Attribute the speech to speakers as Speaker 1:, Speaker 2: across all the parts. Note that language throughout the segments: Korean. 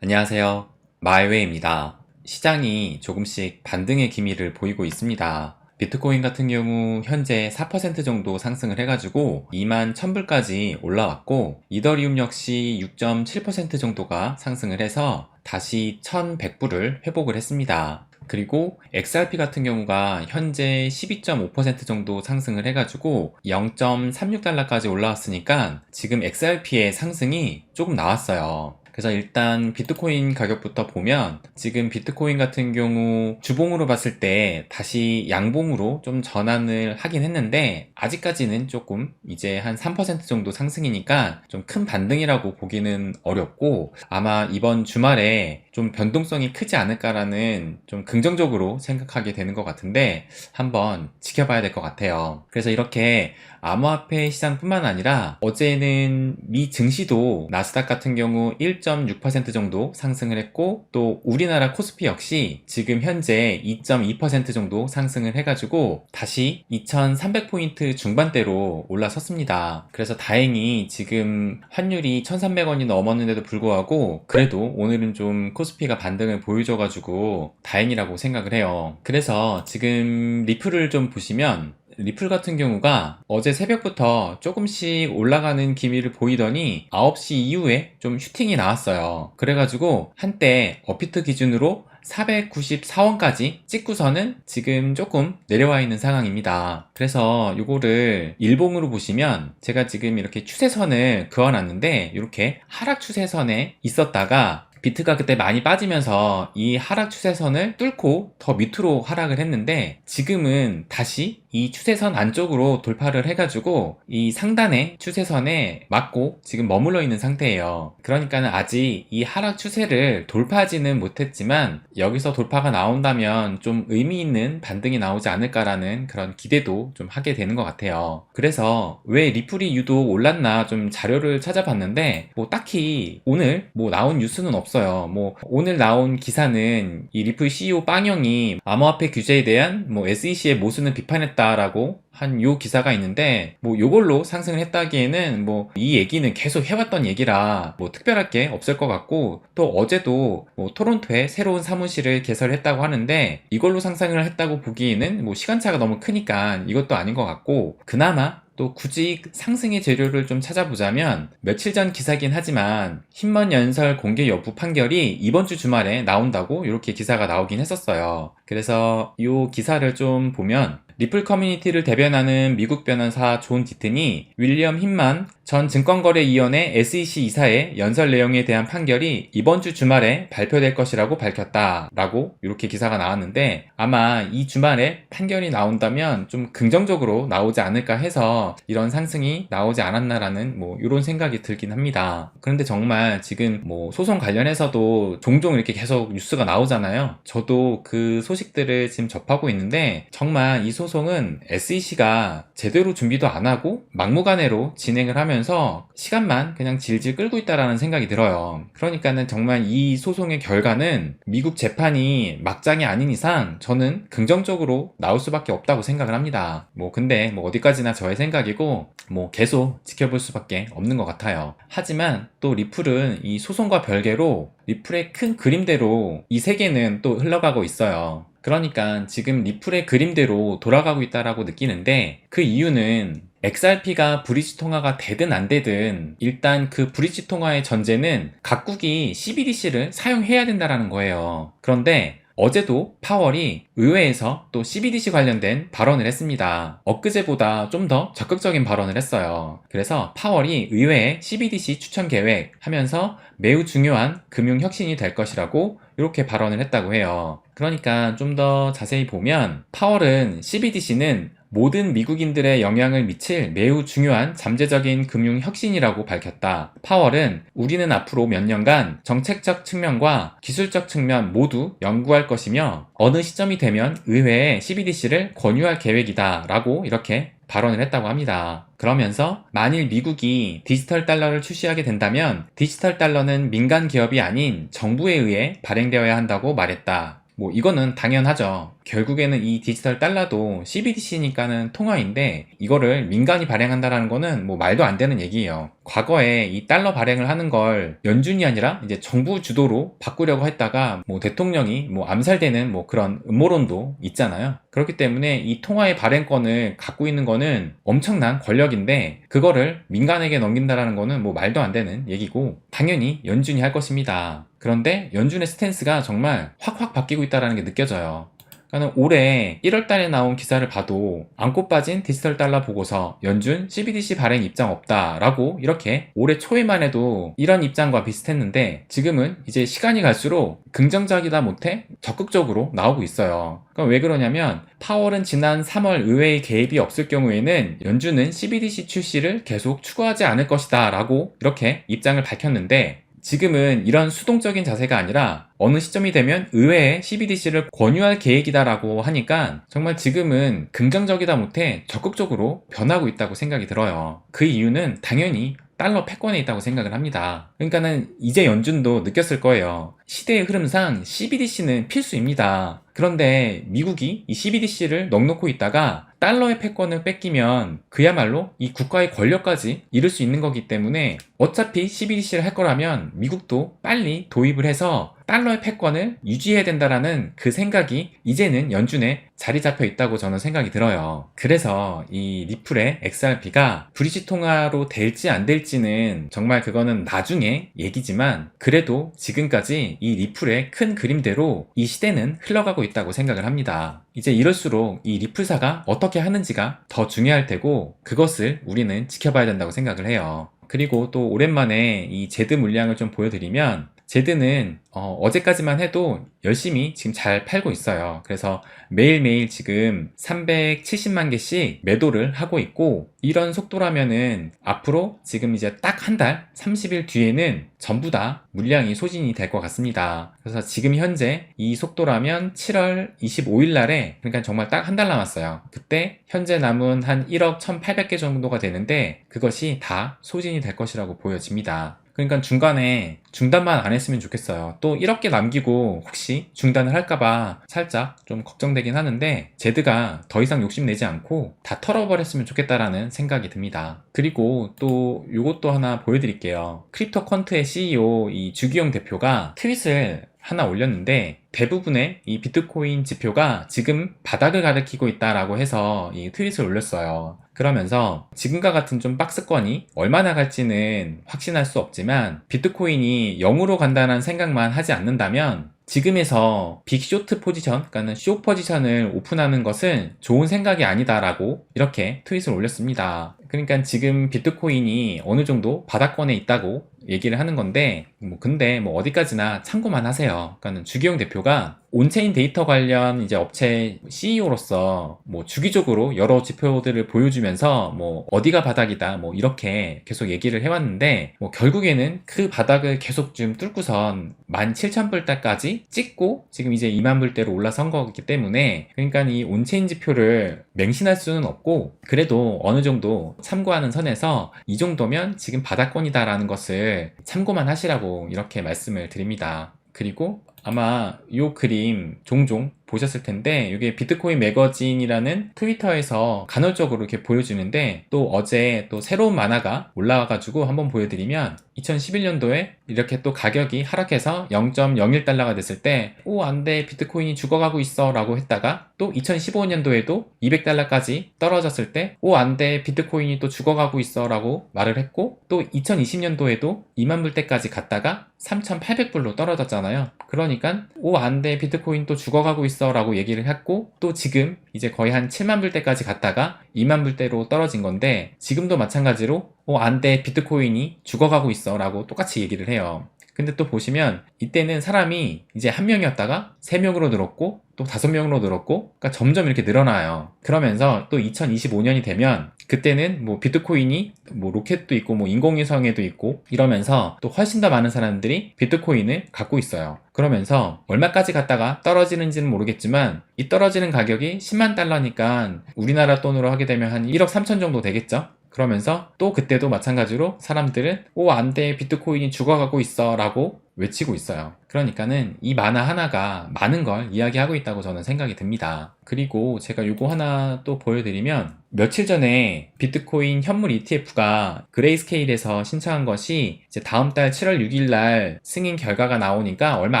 Speaker 1: 안녕하세요. 마이웨이입니다. 시장이 조금씩 반등의 기미를 보이고 있습니다. 비트코인 같은 경우 현재 4% 정도 상승을 해가지고 2만 1000불까지 올라왔고 이더리움 역시 6.7% 정도가 상승을 해서 다시 1100불을 회복을 했습니다. 그리고 XRP 같은 경우가 현재 12.5% 정도 상승을 해가지고 0.36달러까지 올라왔으니까 지금 XRP의 상승이 조금 나왔어요. 그래서 일단 비트코인 가격부터 보면 지금 비트코인 같은 경우 주봉으로 봤을 때 다시 양봉으로 좀 전환을 하긴 했는데 아직까지는 조금 이제 한 3% 정도 상승이니까 좀 큰 반등이라고 보기는 어렵고 아마 이번 주말에 좀 변동성이 크지 않을까라는 좀 긍정적으로 생각하게 되는 것 같은데 한번 지켜봐야 될 것 같아요. 그래서 이렇게 암호화폐 시장뿐만 아니라 어제는 미 증시도 나스닥 같은 경우 1.6% 정도 상승을 했고 또 우리나라 코스피 역시 지금 현재 2.2% 정도 상승을 해가지고 다시 2300포인트 중반대로 올라섰습니다. 그래서 다행히 지금 환율이 1300원이 넘었는데도 불구하고 그래도 오늘은 좀 코스피가 반등을 보여줘가지고 다행이라고 생각을 해요. 그래서 지금 리플을 좀 보시면 리플 같은 경우가 어제 새벽부터 조금씩 올라가는 기미를 보이더니 9시 이후에 좀 슈팅이 나왔어요. 그래가지고 한때 어피트 기준으로 494원까지 찍고서는 지금 조금 내려와 있는 상황입니다. 그래서 이거를 일봉으로 보시면 제가 지금 이렇게 추세선을 그어놨는데 이렇게 하락 추세선에 있었다가 비트가 그때 많이 빠지면서 이 하락 추세선을 뚫고 더 밑으로 하락을 했는데 지금은 다시 이 추세선 안쪽으로 돌파를 해가지고 이 상단의 추세선에 맞고 지금 머물러 있는 상태예요. 그러니까 는 아직 이 하락 추세를 돌파하지는 못했지만 여기서 돌파가 나온다면 좀 의미 있는 반등이 나오지 않을까라는 그런 기대도 좀 하게 되는 것 같아요. 그래서 왜 리플이 유독 올랐나 좀 자료를 찾아봤는데 뭐 딱히 오늘 뭐 나온 뉴스는 없어요. 뭐 오늘 나온 기사는 이 리플 CEO 빵영이 암호화폐 규제에 대한 뭐 SEC의 모순을 비판했다 했다라고 한 요 기사가 있는데 뭐 요걸로 상승을 했다기에는 뭐 이 얘기는 계속 해왔던 얘기라 뭐 특별할 게 없을 것 같고 또 어제도 뭐 토론토에 새로운 사무실을 개설했다고 하는데 이걸로 상승을 했다고 보기에는 뭐 시간차가 너무 크니까 이것도 아닌 것 같고 그나마 또 굳이 상승의 재료를 좀 찾아보자면 며칠 전 기사긴 하지만 힘먼 연설 공개 여부 판결이 이번 주 주말에 나온다고 이렇게 기사가 나오긴 했었어요. 그래서 이 기사를 좀 보면 리플 커뮤니티를 대변하는 미국 변호사 존 디튼이 윌리엄 힘만 전 증권거래위원회 SEC 이사의 연설 내용에 대한 판결이 이번 주 주말에 발표될 것이라고 밝혔다 라고 이렇게 기사가 나왔는데 아마 이 주말에 판결이 나온다면 좀 긍정적으로 나오지 않을까 해서 이런 상승이 나오지 않았나라는 뭐 이런 생각이 들긴 합니다. 그런데 정말 지금 뭐 소송 관련해서도 종종 이렇게 계속 뉴스가 나오잖아요. 저도 그 소식들을 지금 접하고 있는데 정말 이 소송 소송은 SEC가 제대로 준비도 안 하고 막무가내로 진행을 하면 서 시간만 그냥 질질 끌고 있다라는 생각이 들어요. 그러니까는 정말 이 소송의 결과는 미국 재판이 막장이 아닌 이상 저는 긍정적으로 나올 수밖에 없다고 생각을 합니다. 뭐 근데 뭐 어디까지나 저의 생각이고 뭐 계속 지켜볼 수밖에 없는 것 같아요. 하지만 또 리플은 이 소송과 별개로 리플의 큰 그림대로 이 세계는 또 흘러가고 있어요. 그러니까 지금 리플의 그림대로 돌아가고 있다라고 느끼는데 그 이유는 XRP가 브릿지 통화가 되든 안 되든 일단 그 브릿지 통화의 전제는 각국이 CBDC를 사용해야 된다라는 거예요. 그런데 어제도 파월이 의회에서 또 CBDC 관련된 발언을 했습니다. 엊그제보다 좀 더 적극적인 발언을 했어요. 그래서 파월이 의회에 CBDC 추천 계획 하면서 매우 중요한 금융 혁신이 될 것이라고 이렇게 발언을 했다고 해요. 그러니까 좀 더 자세히 보면 파월은 CBDC는 모든 미국인들의 영향을 미칠 매우 중요한 잠재적인 금융 혁신이라고 밝혔다. 파월은 우리는 앞으로 몇 년간 정책적 측면과 기술적 측면 모두 연구할 것이며 어느 시점이 되면 의회에 CBDC를 권유할 계획이다 라고 이렇게 발언을 했다고 합니다. 그러면서 만일 미국이 디지털 달러를 출시하게 된다면 디지털 달러는 민간 기업이 아닌 정부에 의해 발행되어야 한다고 말했다. 뭐 이거는 당연하죠. 결국에는 이 디지털 달러도 CBDC니까는 통화인데 이거를 민간이 발행한다라는 거는 뭐 말도 안 되는 얘기예요. 과거에 이 달러 발행을 하는 걸 연준이 아니라 이제 정부 주도로 바꾸려고 했다가 뭐 대통령이 뭐 암살되는 뭐 그런 음모론도 있잖아요. 그렇기 때문에 이 통화의 발행권을 갖고 있는 거는 엄청난 권력인데 그거를 민간에게 넘긴다라는 거는 뭐 말도 안 되는 얘기고 당연히 연준이 할 것입니다. 그런데 연준의 스탠스가 정말 확확 바뀌고 있다는 게 느껴져요. 그러니까 올해 1월 달에 나온 기사를 봐도 안고 빠진 디지털 달러 보고서 연준 CBDC 발행 입장 없다라고 이렇게 올해 초에만 해도 이런 입장과 비슷했는데 지금은 이제 시간이 갈수록 긍정적이다 못해 적극적으로 나오고 있어요. 그럼 왜 그러냐면 파월은 지난 3월 의회의 개입이 없을 경우에는 연준은 CBDC 출시를 계속 추구하지 않을 것이다 라고 이렇게 입장을 밝혔는데 지금은 이런 수동적인 자세가 아니라 어느 시점이 되면 의회에 CBDC를 권유할 계획이다라고 하니까 정말 지금은 긍정적이다 못해 적극적으로 변하고 있다고 생각이 들어요. 그 이유는 당연히 달러 패권에 있다고 생각을 합니다. 그러니까는 이제 연준도 느꼈을 거예요. 시대의 흐름상 CBDC는 필수입니다. 그런데 미국이 이 CBDC를 넉놓고 있다가 달러의 패권을 뺏기면 그야말로 이 국가의 권력까지 잃을 수 있는 거기 때문에 어차피 CBDC를 할 거라면 미국도 빨리 도입을 해서 달러의 패권을 유지해야 된다라는 그 생각이 이제는 연준에 자리 잡혀 있다고 저는 생각이 들어요. 그래서 이 리플의 XRP가 브리지 통화로 될지 안 될지는 정말 그거는 나중에 얘기지만 그래도 지금까지 이 리플의 큰 그림대로 이 시대는 흘러가고 있다고 생각을 합니다. 이제 이럴수록 이 리플사가 어떻게 하는지가 더 중요할 테고 그것을 우리는 지켜봐야 된다고 생각을 해요. 그리고 또 오랜만에 이 제드 물량을 좀 보여드리면 제드는 어, 제까지만 해도 열심히 지금 잘 팔고 있어요. 그래서 매일매일 지금 370만 개씩 매도를 하고 있고 이런 속도라면은 앞으로 지금 이제 딱 한 달, 30일 뒤에는 전부 다 물량이 소진이 될 것 같습니다. 그래서 지금 현재 이 속도라면 7월 25일 날에 그러니까 정말 딱 한 달 남았어요. 그때 현재 남은 한 1억 1,800개 정도가 되는데 그것이 다 소진이 될 것이라고 보여집니다. 그러니까 중간에 중단만 안 했으면 좋겠어요. 또 이렇게 남기고 혹시 중단을 할까봐 살짝 좀 걱정되긴 하는데 제드가 더 이상 욕심내지 않고 다 털어버렸으면 좋겠다라는 생각이 듭니다. 그리고 또 이것도 하나 보여드릴게요. 크립토 퀀트의 CEO 이 주기용 대표가 트윗을 하나 올렸는데 대부분의 이 비트코인 지표가 지금 바닥을 가리키고 있다라고 해서 이 트윗을 올렸어요. 그러면서 지금과 같은 좀 박스권이 얼마나 갈지는 확신할 수 없지만 비트코인이 0으로 간다는 생각만 하지 않는다면 지금에서 빅쇼트 포지션, 그러니까 쇼 포지션을 오픈하는 것은 좋은 생각이 아니다라고 이렇게 트윗을 올렸습니다. 그러니까 지금 비트코인이 어느 정도 바닥권에 있다고 얘기를 하는 건데 뭐 근데 뭐 어디까지나 참고만 하세요. 그러니까 주기용 대표가 온체인 데이터 관련 이제 업체 CEO로서 뭐 주기적으로 여러 지표들을 보여주면서 뭐 어디가 바닥이다 뭐 이렇게 계속 얘기를 해왔는데 뭐 결국에는 그 바닥을 계속 좀 뚫고선 17,000불대까지 찍고 지금 이제 2만 불대로 올라선 거기 때문에 그러니까 이 온체인 지표를 맹신할 수는 없고 그래도 어느 정도 참고하는 선에서 이 정도면 지금 바닥권이다라는 것을 참고만 하시라고 이렇게 말씀을 드립니다. 그리고 아마 이 그림 종종 보셨을 텐데 이게 비트코인 매거진이라는 트위터에서 간헐적으로 이렇게 보여주는데 또 어제 또 새로운 만화가 올라와가지고 한번 보여드리면 2011년도에 이렇게 또 가격이 하락해서 0.01달러가 됐을 때 오 안돼 비트코인이 죽어가고 있어 라고 했다가 또 2015년도에도 200달러까지 떨어졌을 때 오 안돼 비트코인이 또 죽어가고 있어 라고 말을 했고 또 2020년도에도 2만 불대까지 갔다가 3,800불로 떨어졌잖아요. 그러니까 오 안돼 비트코인 또 죽어가고 있어 라고 얘기를 했고 또 지금 이제 거의 한 7만 불대까지 갔다가 2만 불대로 떨어진 건데 지금도 마찬가지로 어, 안 돼. 비트코인이 죽어가고 있어. 라고 똑같이 얘기를 해요. 근데 또 보시면 이때는 사람이 이제 한 명이었다가 세 명으로 늘었고 또 다섯 명으로 늘었고 그러니까 점점 이렇게 늘어나요. 그러면서 또 2025년이 되면 그때는 뭐 비트코인이 뭐 로켓도 있고 뭐 인공위성에도 있고 이러면서 또 훨씬 더 많은 사람들이 비트코인을 갖고 있어요. 그러면서 얼마까지 갔다가 떨어지는지는 모르겠지만 이 떨어지는 가격이 10만 달러니까 우리나라 돈으로 하게 되면 한 1억 3천 정도 되겠죠? 그러면서 또 그때도 마찬가지로 사람들은 오 안돼. 비트코인이 죽어가고 있어. 라고 외치고 있어요. 그러니까는 이 만화 하나가 많은 걸 이야기하고 있다고 저는 생각이 듭니다. 그리고 제가 요거 하나 또 보여드리면 며칠 전에 비트코인 현물 ETF가 그레이스케일에서 신청한 것이 이제 다음 달 7월 6일 날 승인 결과가 나오니까 얼마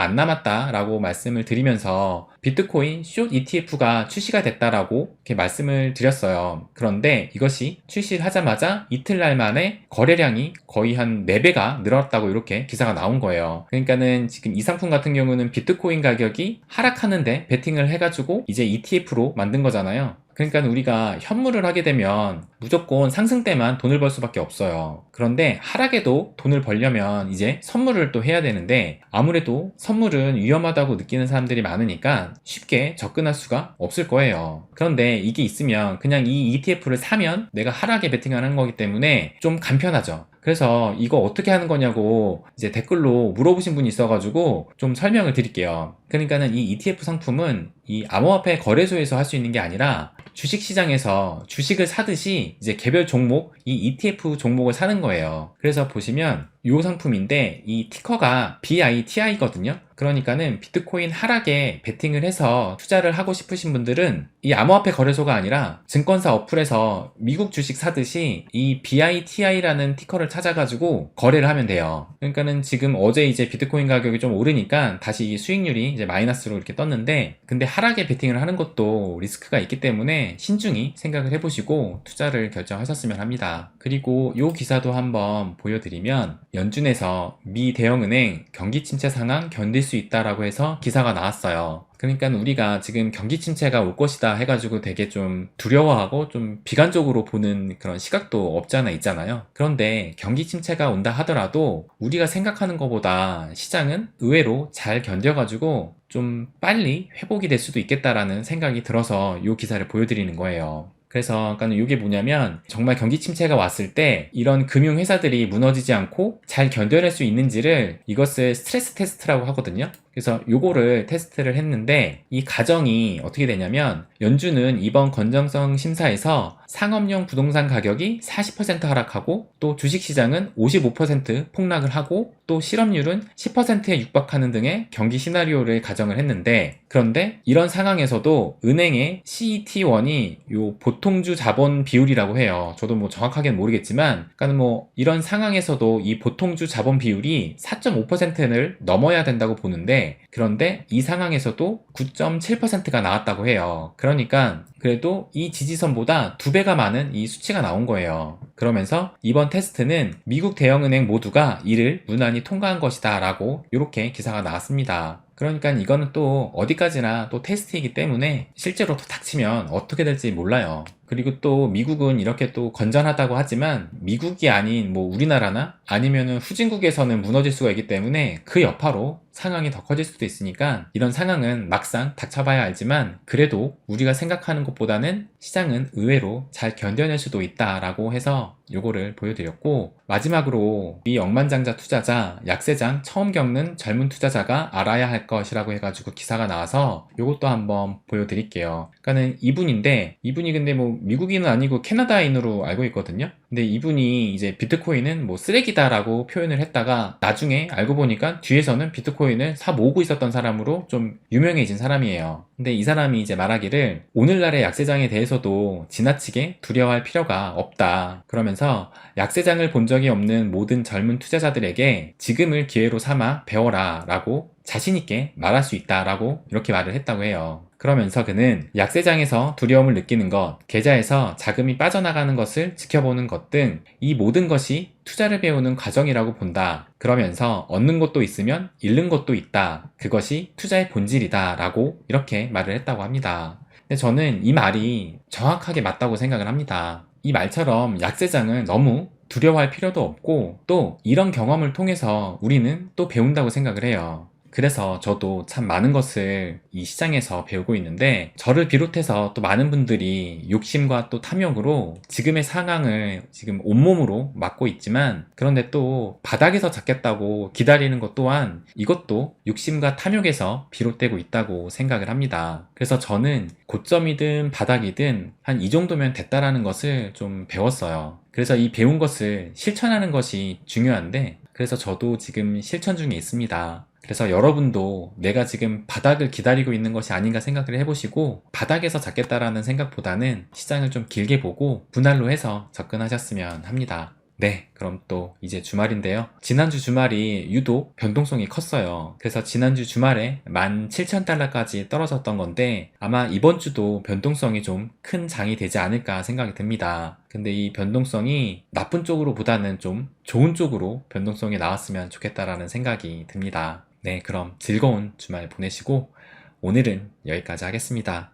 Speaker 1: 안 남았다라고 말씀을 드리면서 비트코인 숏 ETF가 출시가 됐다라고 이렇게 말씀을 드렸어요. 그런데 이것이 출시를 하자마자 이틀 날 만에 거래량이 거의 한 4배가 늘었다고 이렇게 기사가 나온 거예요. 그러니까는 지금 이 상품 같은 경우는 비트코인 가격이 하락하는데 베팅을 해가지고 이제 ETF로 만든 거잖아요. 그러니까 우리가 현물을 하게 되면 무조건 상승 때만 돈을 벌 수밖에 없어요. 그런데 하락에도 돈을 벌려면 이제 선물을 또 해야 되는데 아무래도 선물은 위험하다고 느끼는 사람들이 많으니까 쉽게 접근할 수가 없을 거예요. 그런데 이게 있으면 그냥 이 ETF를 사면 내가 하락에 베팅하는 거기 때문에 좀 간편하죠. 그래서 이거 어떻게 하는 거냐고 이제 댓글로 물어보신 분이 있어가지고 좀 설명을 드릴게요. 그러니까는 이 ETF 상품은 이 암호화폐 거래소에서 할 수 있는 게 아니라 주식시장에서 주식을 사듯이 이제 개별 종목, 이 ETF 종목을 사는 거예요. 그래서 보시면 이 상품인데 이 티커가 BITI거든요. 그러니까는 비트코인 하락에 베팅을 해서 투자를 하고 싶으신 분들은 이 암호화폐 거래소가 아니라 증권사 어플에서 미국 주식 사듯이 이 BITI라는 티커를 찾아가지고 거래를 하면 돼요. 그러니까는 지금 어제 이제 비트코인 가격이 좀 오르니까 다시 수익률이 이제 마이너스로 이렇게 떴는데 근데 하락에 베팅을 하는 것도 리스크가 있기 때문에 신중히 생각을 해보시고 투자를 결정하셨으면 합니다. 그리고 이 기사도 한번 보여드리면 연준에서 미 대형은행 경기 침체 상황 견딜 수 있다라고 해서 기사가 나왔어요. 그러니까 우리가 지금 경기 침체가 올 것이다 해가지고 되게 좀 두려워하고 좀 비관적으로 보는 그런 시각도 없지 않아 있잖아요. 그런데 경기 침체가 온다 하더라도 우리가 생각하는 것보다 시장은 의외로 잘 견뎌가지고 좀 빨리 회복이 될 수도 있겠다라는 생각이 들어서 이 기사를 보여드리는 거예요. 그래서 그러니까 이게 뭐냐면 정말 경기 침체가 왔을 때 이런 금융 회사들이 무너지지 않고 잘 견뎌낼 수 있는지를 이것을 스트레스 테스트라고 하거든요. 그래서 요거를 테스트를 했는데 이 가정이 어떻게 되냐면 연준은 이번 건정성 심사에서 상업용 부동산 가격이 40% 하락하고 또 주식시장은 55% 폭락을 하고 또 실업률은 10%에 육박하는 등의 경기 시나리오를 가정을 했는데 그런데 이런 상황에서도 은행의 CET1이 요 보통주 자본 비율이라고 해요. 저도 뭐 정확하게는 모르겠지만 그러니까 뭐 이런 상황에서도 이 보통주 자본 비율이 4.5%를 넘어야 된다고 보는데 그런데 이 상황에서도 9.7%가 나왔다고 해요. 그러니까 그래도 이 지지선보다 두 배가 많은 이 수치가 나온 거예요. 그러면서 이번 테스트는 미국 대형은행 모두가 이를 무난히 통과한 것이다 라고 이렇게 기사가 나왔습니다. 그러니까 이거는 또 어디까지나 또 테스트이기 때문에 실제로 또 닥치면 어떻게 될지 몰라요. 그리고 또 미국은 이렇게 또 건전하다고 하지만 미국이 아닌 뭐 우리나라나 아니면은 후진국에서는 무너질 수가 있기 때문에 그 여파로 상황이 더 커질 수도 있으니까 이런 상황은 막상 닥쳐봐야 알지만 그래도 우리가 생각하는 것보다는 시장은 의외로 잘 견뎌낼 수도 있다라고 해서 요거를 보여드렸고 마지막으로 이 억만장자 투자자 약세장 처음 겪는 젊은 투자자가 알아야 할 것이라고 해가지고 기사가 나와서 요것도 한번 보여드릴게요. 그러니까는 이분인데 이분이 근데 뭐 미국인은 아니고 캐나다인으로 알고 있거든요. 근데 이분이 이제 비트코인은 뭐 쓰레기다라고 표현을 했다가 나중에 알고 보니까 뒤에서는 비트코인을 사 모으고 있었던 사람으로 좀 유명해진 사람이에요. 근데 이 사람이 이제 말하기를 오늘날의 약세장에 대해서도 지나치게 두려워할 필요가 없다. 그러면서 약세장을 본 적이 없는 모든 젊은 투자자들에게 지금을 기회로 삼아 배워라 라고 자신있게 말할 수 있다 라고 이렇게 말을 했다고 해요. 그러면서 그는 약세장에서 두려움을 느끼는 것, 계좌에서 자금이 빠져나가는 것을 지켜보는 것 등 이 모든 것이 투자를 배우는 과정이라고 본다. 그러면서 얻는 것도 있으면 잃는 것도 있다. 그것이 투자의 본질이다. 라고 이렇게 말을 했다고 합니다. 근데 저는 이 말이 정확하게 맞다고 생각을 합니다. 이 말처럼 약세장은 너무 두려워할 필요도 없고 또 이런 경험을 통해서 우리는 또 배운다고 생각을 해요. 그래서 저도 참 많은 것을 이 시장에서 배우고 있는데 저를 비롯해서 또 많은 분들이 욕심과 또 탐욕으로 지금의 상황을 지금 온몸으로 맞고 있지만 그런데 또 바닥에서 잡겠다고 기다리는 것 또한 이것도 욕심과 탐욕에서 비롯되고 있다고 생각을 합니다. 그래서 저는 고점이든 바닥이든 한 이 정도면 됐다라는 것을 좀 배웠어요. 그래서 이 배운 것을 실천하는 것이 중요한데 그래서 저도 지금 실천 중에 있습니다. 그래서 여러분도 내가 지금 바닥을 기다리고 있는 것이 아닌가 생각을 해보시고 바닥에서 잡겠다라는 생각보다는 시장을 좀 길게 보고 분할로 해서 접근하셨으면 합니다. 네, 그럼 또 이제 주말인데요. 지난주 주말이 유독 변동성이 컸어요. 그래서 지난주 주말에 17,000달러까지 떨어졌던 건데 아마 이번 주도 변동성이 좀 큰 장이 되지 않을까 생각이 듭니다. 근데 이 변동성이 나쁜 쪽으로 보다는 좀 좋은 쪽으로 변동성이 나왔으면 좋겠다라는 생각이 듭니다. 네, 그럼 즐거운 주말 보내시고 오늘은 여기까지 하겠습니다.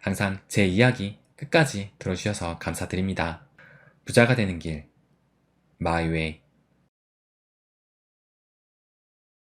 Speaker 1: 항상 제 이야기 끝까지 들어주셔서 감사드립니다. 부자가 되는 길, 마이웨이.